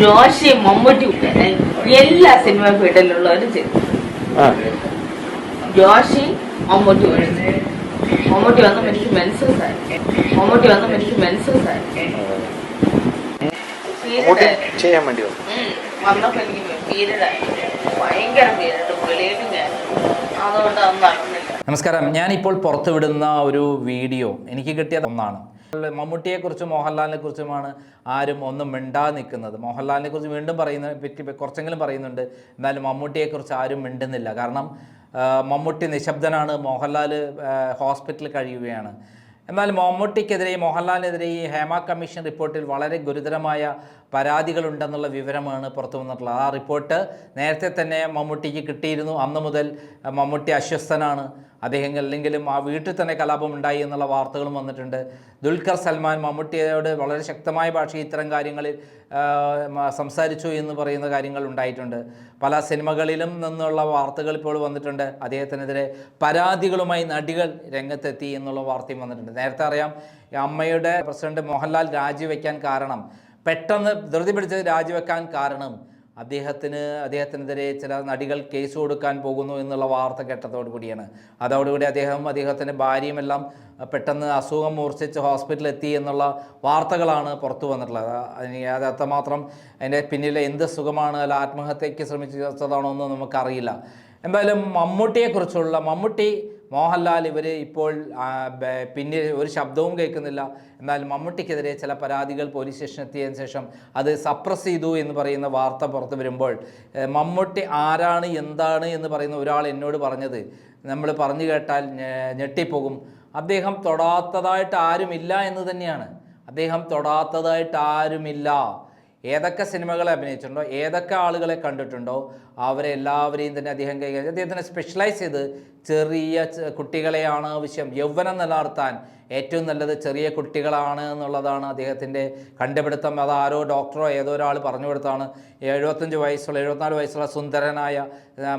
ജോഷി മമ്മൂട്ടി എല്ലാ സിനിമ ഫീൽഡിലുള്ളവരും ചെയ്തു. ആ. ജോഷി മമ്മൂട്ടി ഒഴിച്ച് മമ്മൂട്ടി വന്ന് എനിക്ക് മെൻസസ് ആയി. മമ്മൂട്ടി വന്ന് എനിക്ക് മെൻസസ് ആയി. ചെയ്യാൻ വേണ്ടി വന്നപ്പോ എനിക്ക് ഭയങ്കര പീരീഡ് അതുകൊണ്ട് നടന്നില്ല. നമസ്കാരം. ഞാനിപ്പോൾ പുറത്തുവിടുന്ന ഒരു വീഡിയോ എനിക്ക് കിട്ടിയ ഒന്നാണ്. മമ്മൂട്ടിയെ കുറിച്ചും മോഹൻലാലിനെ കുറിച്ചുമാണ് ആരും ഒന്നും മിണ്ടാ നിൽക്കുന്നത്. മോഹൻലാലിനെ കുറിച്ച് വീണ്ടും പറയുന്ന പറ്റി കുറച്ചെങ്കിലും പറയുന്നുണ്ട്. എന്നാലും മമ്മൂട്ടിയെ കുറിച്ച് ആരും മിണ്ടുന്നില്ല. കാരണം മമ്മൂട്ടി നിശബ്ദനാണ്. മോഹൻലാൽ ഹോസ്പിറ്റലിൽ കഴിയുകയാണ്. എന്നാൽ മമ്മൂട്ടിക്കെതിരെ മോഹൻലാലിനെതിരെ ഈ ഹേമ കമ്മീഷൻ റിപ്പോർട്ടിൽ വളരെ ഗുരുതരമായ പരാതികളുണ്ടെന്നുള്ള വിവരമാണ് പുറത്തു വന്നിട്ടുള്ളത്. ആ റിപ്പോർട്ട് നേരത്തെ തന്നെ മമ്മൂട്ടിക്ക് കിട്ടിയിരുന്നു. അന്ന് മുതൽ മമ്മൂട്ടി അസ്വസ്ഥനാണ്. അദ്ദേഹം അല്ലെങ്കിലും ആ വീട്ടിൽ തന്നെ കലാപം ഉണ്ടായി എന്നുള്ള വാർത്തകളും വന്നിട്ടുണ്ട്. ദുൽഖർ സൽമാൻ മമ്മൂട്ടിയോട് വളരെ ശക്തമായ ഭാഷയിൽ ഇത്തരം കാര്യങ്ങളിൽ സംസാരിച്ചു എന്ന് പറയുന്ന കാര്യങ്ങൾ ഉണ്ടായിട്ടുണ്ട്. പല സിനിമകളിലും നിന്നുള്ള വാർത്തകൾ ഇപ്പോൾ വന്നിട്ടുണ്ട്. അദ്ദേഹത്തിനെതിരെ പരാതികളുമായി നടികൾ രംഗത്തെത്തി എന്നുള്ള വാർത്തയും വന്നിട്ടുണ്ട്. നേരത്തെ അറിയാം അമ്മയുടെ പ്രസിഡന്റ് മോഹൻലാൽ രാജിവെക്കാൻ കാരണം പെട്ടെന്ന് ധൃതി പിടിച്ച് രാജിവെക്കാൻ കാരണം അദ്ദേഹത്തിന് അദ്ദേഹത്തിനെതിരെ ചില നടികൾ കേസ് കൊടുക്കാൻ പോകുന്നു എന്നുള്ള വാർത്ത കേട്ടതോടു കൂടിയാണ്. അതോടുകൂടി അദ്ദേഹം അദ്ദേഹത്തിന്റെ ഭാര്യയുമെല്ലാം പെട്ടെന്ന് അസുഖം മൂർച്ഛിച്ച് ഹോസ്പിറ്റലിൽ എത്തി എന്നുള്ള വാർത്തകളാണ് പുറത്തു വന്നിട്ടുള്ളത്. അത് അത്രമാത്രം അതിന്റെ പിന്നിലെ എന്ത് സുഖമാണ് അല്ല ആത്മഹത്യയ്ക്ക് ശ്രമിച്ചതാണോ എന്ന് നമുക്കറിയില്ല. എന്തായാലും മമ്മൂട്ടിയെക്കുറിച്ചുള്ള മമ്മൂട്ടി മോഹൻലാൽ ഇവർ ഇപ്പോൾ പിന്നെ ഒരു ശബ്ദവും കേൾക്കുന്നില്ല. എന്നാൽ മമ്മൂട്ടിക്കെതിരെ ചില പരാതികൾ പോലീസ് സ്റ്റേഷനിൽ എത്തിയതിനു ശേഷം അത് സപ്രസ് ചെയ്തു എന്ന് പറയുന്ന വാർത്ത പുറത്ത് വരുമ്പോൾ മമ്മൂട്ടി ആരാണ് എന്താണ് എന്ന് പറയുന്ന ഒരാൾ എന്നോട് പറഞ്ഞത്. നമ്മൾ പറഞ്ഞു കേട്ടാൽ ഞെട്ടിപ്പോകും. അദ്ദേഹം തൊടാത്തതായിട്ട് ആരുമില്ല എന്ന് തന്നെയാണ്. അദ്ദേഹം തൊടാത്തതായിട്ട് ആരുമില്ല. ഏതൊക്കെ സിനിമകളെ അഭിനയിച്ചിട്ടുണ്ടോ ഏതൊക്കെ ആളുകളെ കണ്ടിട്ടുണ്ടോ അവരെ എല്ലാവരെയും തന്നെ അദ്ദേഹം കൈകാര്യം അദ്ദേഹത്തിന് സ്പെഷ്യലൈസ് ചെയ്ത് ചെറിയ കുട്ടികളെയാണ് ആവശ്യം യൗവനം നിലനിർത്താൻ ഏറ്റവും നല്ലത് ചെറിയ കുട്ടികളാണ് എന്നുള്ളതാണ് അദ്ദേഹത്തിന്റെ കണ്ടുപിടുത്തം. അത് ആരോ ഡോക്ടറോ ഏതോ ഒരാൾ പറഞ്ഞു കൊടുത്താണ്. എഴുപത്തഞ്ച് വയസ്സുള്ള എഴുപത്തിനാല് വയസ്സുള്ള സുന്ദരനായ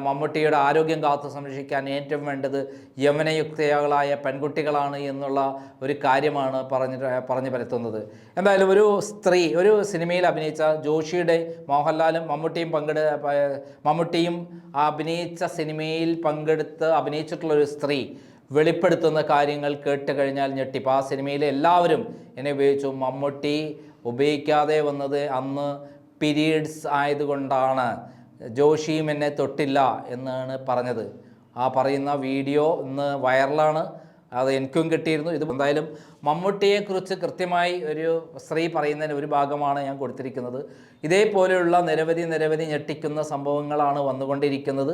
മമ്മൂട്ടിയുടെ ആരോഗ്യം കാത്തു സംരക്ഷിക്കാൻ ഏറ്റവും വേണ്ടത് യൗവനയുക്തകളായ പെൺകുട്ടികളാണ് എന്നുള്ള ഒരു കാര്യമാണ് പറഞ്ഞിട്ട് പറഞ്ഞു പരത്തുന്നത്. എന്തായാലും ഒരു സ്ത്രീ ഒരു സിനിമയിൽ അഭിനയിച്ച ജോഷിയുടെ മോഹൻലാലും മമ്മൂട്ടിയും പങ്കെടു മമ്മൂട്ടിയും അഭിനയിച്ച സിനിമയിൽ പങ്കെടുത്ത് അഭിനയിച്ചിട്ടുള്ളൊരു സ്ത്രീ വെളിപ്പെടുത്തുന്ന കാര്യങ്ങൾ കേട്ട് കഴിഞ്ഞാൽ ഞെട്ടിപ്പ്. ആ സിനിമയിലെ എല്ലാവരും എന്നെ ഉപയോഗിച്ചു. മമ്മൂട്ടി ഉപയോഗിക്കാതെ വന്നത് അന്ന് പീരീഡ്സ് ആയതുകൊണ്ടാണ്. ജോഷിയും എന്നെ തൊട്ടില്ല എന്നാണ് പറഞ്ഞത്. ആ പറയുന്ന വീഡിയോ ഇന്ന് വൈറലാണ്. അത് എനിക്കും കിട്ടിയിരുന്നു. ഇത് എന്തായാലും മമ്മൂട്ടിയെക്കുറിച്ച് കൃത്യമായി ഒരു സ്ത്രീ പറയുന്നതിന് ഒരു ഭാഗമാണ് ഞാൻ കൊടുത്തിരിക്കുന്നത്. ഇതേപോലെയുള്ള നിരവധി നിരവധി ഞെട്ടിക്കുന്ന സംഭവങ്ങളാണ് വന്നുകൊണ്ടിരിക്കുന്നത്.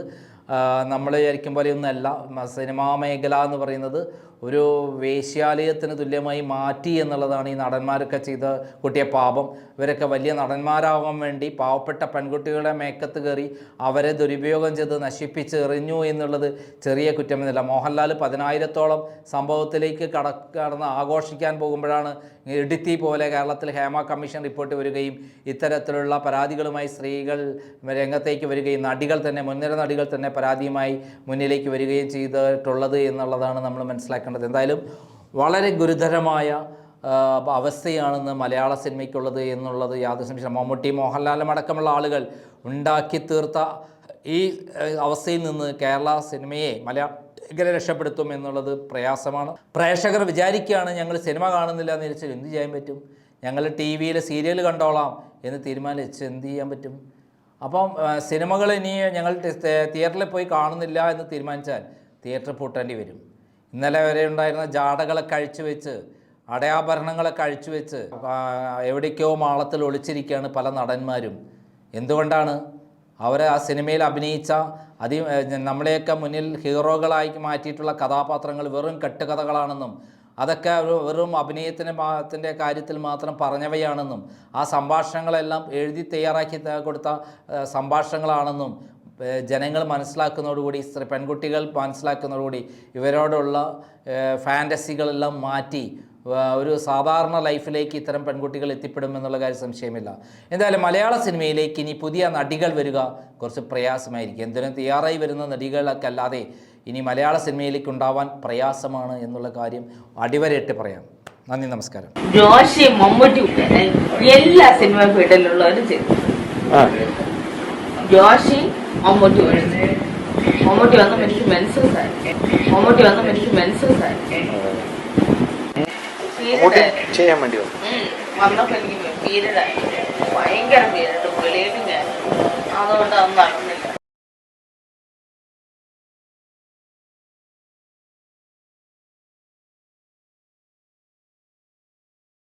നമ്മൾ വിചാരിക്കും പോലെയൊന്നുമല്ല ഒന്നല്ല സിനിമാ മേഖല എന്ന് പറയുന്നത് ഒരു വേശ്യാലയത്തിന് തുല്യമായി മാറ്റി എന്നുള്ളതാണ് ഈ നടന്മാരൊക്കെ ചെയ്ത കുട്ടിയെ പാപം. ഇവരൊക്കെ വലിയ നടന്മാരാകാൻ വേണ്ടി പാവപ്പെട്ട പെൺകുട്ടികളുടെ മേക്കത്ത് കയറി അവരെ ദുരുപയോഗം ചെയ്ത് നശിപ്പിച്ച് എറിഞ്ഞു എന്നുള്ളത് ചെറിയ കുറ്റമെന്നില്ല മോഹൻലാൽ പതിനായിരത്തോളം സംഭവത്തിലേക്ക് കട കടന്ന് ആഘോഷിക്കാൻ പോകുമ്പോഴാണ് ഇടുത്തി പോലെ കേരളത്തിൽ ഹേമ കമ്മീഷൻ റിപ്പോർട്ട് വരികയും ഇത്തരത്തിലുള്ള പരാതികളുമായി സ്ത്രീകൾ രംഗത്തേക്ക് വരികയും നടികൾ തന്നെ മുൻനിര നടികൾ തന്നെ പരാതിയുമായി മുന്നിലേക്ക് വരികയും ചെയ്തിട്ടുള്ളത് എന്നുള്ളതാണ് നമ്മൾ മനസ്സിലാക്കേണ്ടത്. എന്തായാലും വളരെ ഗുരുതരമായ അവസ്ഥയാണെന്ന് മലയാള സിനിമയ്ക്കുള്ളത് എന്നുള്ളത് യാതൊരു സംശയം മമ്മൂട്ടി മോഹൻലാലും അടക്കമുള്ള ആളുകൾ ഉണ്ടാക്കി തീർത്ത ഈ അവസ്ഥയിൽ നിന്ന് കേരള സിനിമയെ മലയാള എങ്ങനെ രക്ഷപ്പെടുത്തും എന്നുള്ളത് പ്രയാസമാണ്. പ്രേക്ഷകർ വിചാരിക്കുകയാണ് ഞങ്ങൾ സിനിമ കാണുന്നില്ല എന്ന് വിചാരിച്ചാൽ എന്ത് ചെയ്യാൻ പറ്റും? ഞങ്ങൾ ടി വിയിൽ സീരിയൽ കണ്ടോളാം എന്ന് തീരുമാനിച്ച് എന്ത് ചെയ്യാൻ പറ്റും? അപ്പം സിനിമകൾ ഇനി ഞങ്ങൾ തിയേറ്ററിൽ പോയി കാണുന്നില്ല എന്ന് തീരുമാനിച്ചാൽ തിയേറ്റർ പൂട്ടേണ്ടി വരും. ഇന്നലെ വരെ ഉണ്ടായിരുന്ന ജാടകളൊക്കെ അഴിച്ചു വെച്ച് അടയാഭരണങ്ങളൊക്കെ അഴിച്ചു വെച്ച് എവിടേക്കോ മാളത്തിൽ ഒളിച്ചിരിക്കുകയാണ് പല നടന്മാരും. എന്തുകൊണ്ടാണ്? അവർ ആ സിനിമയിൽ അഭിനയിച്ച അതി നമ്മളെയൊക്കെ മുന്നിൽ ഹീറോകളായി മാറ്റിയിട്ടുള്ള കഥാപാത്രങ്ങൾ വെറും കെട്ടുകഥകളാണെന്നും അതൊക്കെ ഒരു വെറും അഭിനയത്തിന്റെ ഭാഗത്തിന്റെ കാര്യത്തിൽ മാത്രം പറഞ്ഞവയാണെന്നും ആ സംഭാഷണങ്ങളെല്ലാം എഴുതി തയ്യാറാക്കി കൊടുത്ത സംഭാഷണങ്ങളാണെന്നും ജനങ്ങൾ മനസ്സിലാക്കുന്നതോടുകൂടി പെൺകുട്ടികൾ മനസ്സിലാക്കുന്നതോടുകൂടി ഇവരോടുള്ള ഫാന്റസികളെല്ലാം മാറ്റി ഒരു സാധാരണ ലൈഫിലേക്ക് ഇത്തരം പെൺകുട്ടികൾ എത്തിപ്പെടും എന്നുള്ള കാര്യം സംശയമില്ല. എന്തായാലും മലയാള സിനിമയിലേക്ക് ഇനി പുതിയ നടികൾ വരിക കുറച്ച് പ്രയാസമായിരിക്കും. എന്തിനും തയ്യാറായി വരുന്ന നടികളൊക്കെ അല്ലാതെ ഇനി മലയാള സിനിമയിലേക്ക് ഉണ്ടാവാൻ പ്രയാസമാണ് എന്നുള്ള കാര്യം അടിവരയിട്ട് പറയാം. നന്ദി നമസ്കാരം. ജോഷി മമ്മൂട്ടി എല്ലാ സിനിമ ഫീൽഡിലുള്ളവരും ചെയ്തു. ആ. ജോഷി മമ്മൂട്ടി മമ്മൂട്ടി വന്ന് എനിക്ക് മെൻസസ് ആയി മമ്മൂട്ടി വന്ന് മമ്മൂട്ടി ചെയ്യാൻ വേണ്ടി വന്നു. വന്നപ്പോൾ എനിക്ക് പീരീഡ് ഭയങ്കര പീരീഡ് ബ്ലീഡിങ് ആയി അതുകൊണ്ട് അതൊന്നും നടന്നില്ല